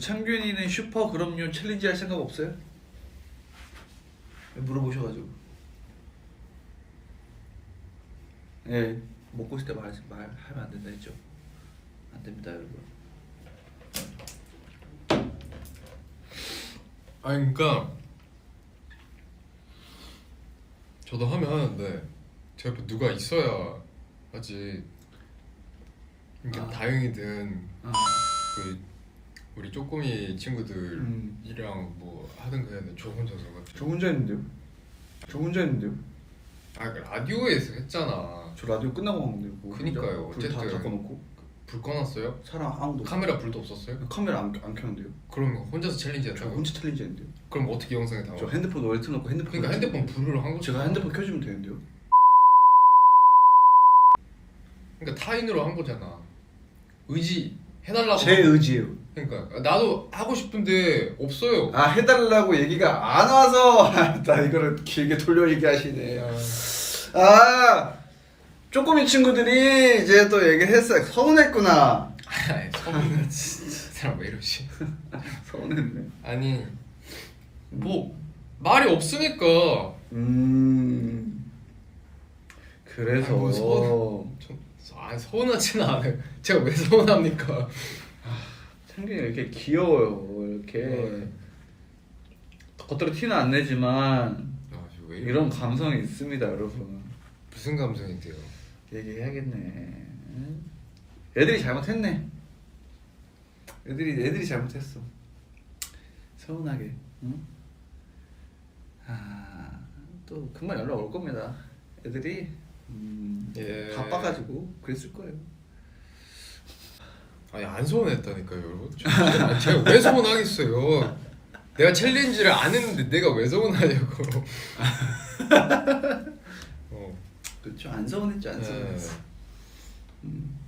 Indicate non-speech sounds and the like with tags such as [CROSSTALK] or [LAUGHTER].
창균이는 슈퍼 그럼요 챌린지 할 생각 없어요? 물어보셔가지고 예 먹고 있을 때 말, 말하면 안 된다 했죠 안 됩니다 여러분 아니 그러니까 저도 하면 하는데 제 옆에 누가 있어야 하지. 그러니까 아. 다행이든 아, 그 쪼꼬미 친구들이랑 음. 뭐 하든 그냥 저 혼자서. 저 혼자 했는데요 저 혼자 했는데요 아 그 라디오에서 했잖아. 저 라디오 끝나고 한 건데요 그거 그니까요, 어쨌든. 닦아놓고 불 꺼놨어요? 사람 아무도. 카메라 불도 없었어요? 카메라 안, 안 켰는데요 그럼 혼자서 챌린지 저 했다고? 혼자 챌린지 했는데요 그럼 어떻게 영상에 저 담아? 핸드폰 원래 틀어놓고 핸드폰 그러니까 핸드폰 불을 한 거죠. 제가 핸드폰 켜주면 되는데요 그러니까 타인으로 한 거잖아. 의지 해달라고. 제 의지예요 그러니까 나도 하고 싶은데 없어요. 아 해달라고 얘기가 안 와서. [LAUGHS] 나 이거를 길게 돌려 얘기하시네. 아. 쪼꼬미 친구들이 이제 또 얘기를 했어요 서운했구나. 아이, 서운해. [LAUGHS] 진짜 사람 왜 이러지? [LAUGHS] 서운했네. 아니 뭐 말이 없으니까. 음. 그래서. 아이고, 서운- 좀 아, 서운하지는 않아요. 제가 왜 서운합니까? 창균이 이렇게 귀여워요 이렇게 네. 겉으로 티는 안 내지만 아, 저왜 이러... 이런 감성이 있습니다 여러분 무슨 감성인데요? 얘기해야겠네 애들이 잘못했네 애들이 애들이 잘못했어 서운하게 응? 아 또 금방 연락 올 겁니다 애들이 음, 예. 바빠가지고 그랬을 거예요 아니 안 서운했다니까요, 여러분. 아니, 제가 왜 서운하겠어요? 내가 챌린지를 안 했는데 내가 왜 서운하냐고. [LAUGHS] 어. 그렇죠 안 서운했죠 안 네. 서운했어 음.